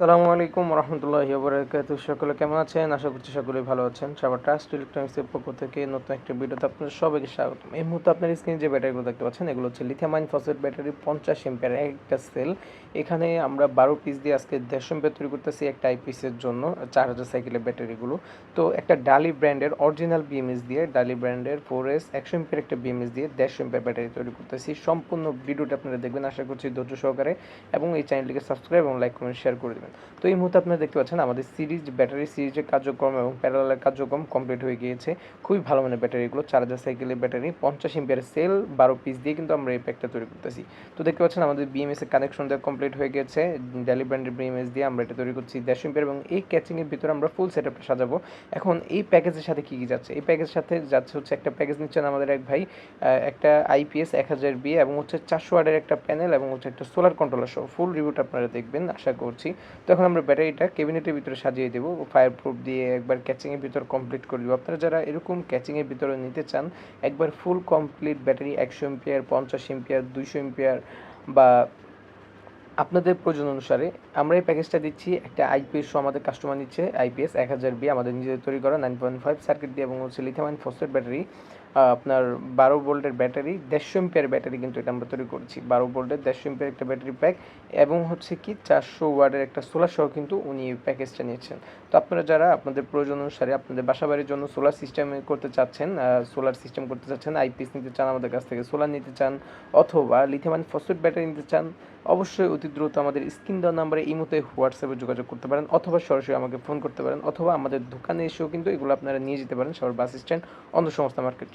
সালামু আলাইকুম রহমতুল্লাহি বরকাত সকলে কেমন আছেন? আশা করছি সকলে ভালো আছেন। সবার ট্রাস্ট ইলেকট্রনিক্সের পক্ষ থেকে নতুন একটা ভিডিওতে আপনাদের সবাইকে স্বাগত এই মুহূর্তে আপনার স্ক্রিনে যে ব্যাটারিগুলো দেখতে পাচ্ছেন, এগুলো হচ্ছে লিথিয়ামাইন ফসফেট ব্যাটারি, পঞ্চাশ এম্পিয়ার একটা সেল এখানে আমরা বারো পিস দিয়ে আজকে দেড়শো এম্পিয়ার তৈরি করতেছি একটা আইপিসের জন্য, চার হাজার সাইকেলের ব্যাটারিগুলো। তো একটা ডালি ব্র্যান্ডের অরিজিনাল বিএমএস দিয়ে ডালি ব্র্যান্ডের ফোর এস একশো এম্পিয়ার একটা বিএমএস দিয়ে দেড়শো এম্পিয়ার ব্যাটারি তৈরি করতেছি। সম্পূর্ণ ভিডিওটা আপনারা দেখবেন, আশা করছি ধৈর্য সহকারে। এবং এই চ্যানেলটিকে সাবস্ক্রাইব এবং লাইক কমেন্ট শেয়ার করে দেবেন তো এই মুহূর্তে আপনারা দেখতে পাচ্ছেন আমাদের সিরিজ, ব্যাটারি সিরিজের কার্যক্রম এবং প্যারালালের কার্যক্রম কমপ্লিট হয়ে গিয়েছে। খুবই ভালো মানের ব্যাটারিগুলো চার হাজার সাইকেলের ব্যাটারি, পঞ্চাশ এম্পিয়ার সেল বারো পিস দিয়ে কিন্তু আমরা এই প্যাকটা তৈরি করতেছি। তো দেখতে পাচ্ছেন আমাদের বিএমএস এর কানেকশন দেওয়া কমপ্লিট হয়ে গেছে। ডেলি ব্র্যান্ডের বিএমএস দিয়ে আমরা এটা তৈরি করছি দেড়শো এম্পিয়ার এবং এই ক্যাচিংয়ের ভিতরে আমরা ফুল সেট আপটা সাজাবো। এখন এই প্যাকেজের সাথে কী কী যাচ্ছে? এই প্যাকেজের সাথে যাচ্ছে হচ্ছে একটা প্যাকেজ নিচ্ছেন আমাদের এক ভাই একটা আইপিএস এক হাজার বি এবং হচ্ছে চারশো ওয়ার্ডের একটা প্যানেল এবং হচ্ছে একটা সোলার কন্ট্রোলার সহ। ফুল রিভিউটা আপনারা দেখবেন, আশা করছি। তো এখন আমরা ব্যাটারিটা ক্যাবিনেটের ভিতরে সাজিয়ে দেবো ফায়ার প্রুফ দিয়ে একবার ক্যাচিংয়ের ভিতর কমপ্লিট করে দেবো। আপনারা যারা এরকম ক্যাচিংয়ের ভিতরে নিতে চান, একবার ফুল কমপ্লিট ব্যাটারি একশো এম্পিয়ার, পঞ্চাশ এম্পিয়ার, দুইশো এম্পিয়ার বা আপনাদের প্রয়োজন অনুসারে আমরা এই প্যাকেজটা দিচ্ছি। একটা আইপিএস সহ আমাদের কাস্টমার নিচ্ছে আইপিএস এক হাজার বি আমাদের নিজেদের তৈরি করা নাইন পয়েন্ট ফাইভ সার্কিট দিয়ে এবং হচ্ছে লিথিয়াম ফসফেট ব্যাটারি আপনার বারো ভোল্টের ব্যাটারি, দেড়শো এম্পিয়ার ব্যাটারি কিন্তু এটা আমরা তৈরি করছি। বারো ভোল্টের, দেড়শো এম্পিয়ার একটা ব্যাটারি প্যাক এবং হচ্ছে কি চারশো ওয়ার্ডের একটা সোলার সহ কিন্তু উনি এই প্যাকেজটা নিয়েছেন। তো আপনারা যারা আপনাদের প্রয়োজন অনুসারে আপনাদের বাসাবাড়ির জন্য সোলার সিস্টেম করতে চাচ্ছেন সোলার সিস্টেম করতে চাচ্ছেন আইপিএস নিতে চান, আমাদের কাছ থেকে সোলার নিতে চান অথবা লিথিয়াম ফসফেট ব্যাটারি নিতে চান, অবশ্যই অতি দ্রুত আমাদের স্ক্রিন দেওয়া নাম্বারে এই মুহূর্তে হোয়াটসঅ্যাপে যোগাযোগ করতে পারেন অথবা সরাসরি আমাকে ফোন করতে পারেন অথবা আমাদের দোকানে এসেও কিন্তু এগুলো আপনারা নিয়ে যেতে পারেন, সবার বাস স্ট্যান্ড অন্য সংস্থা মার্কেট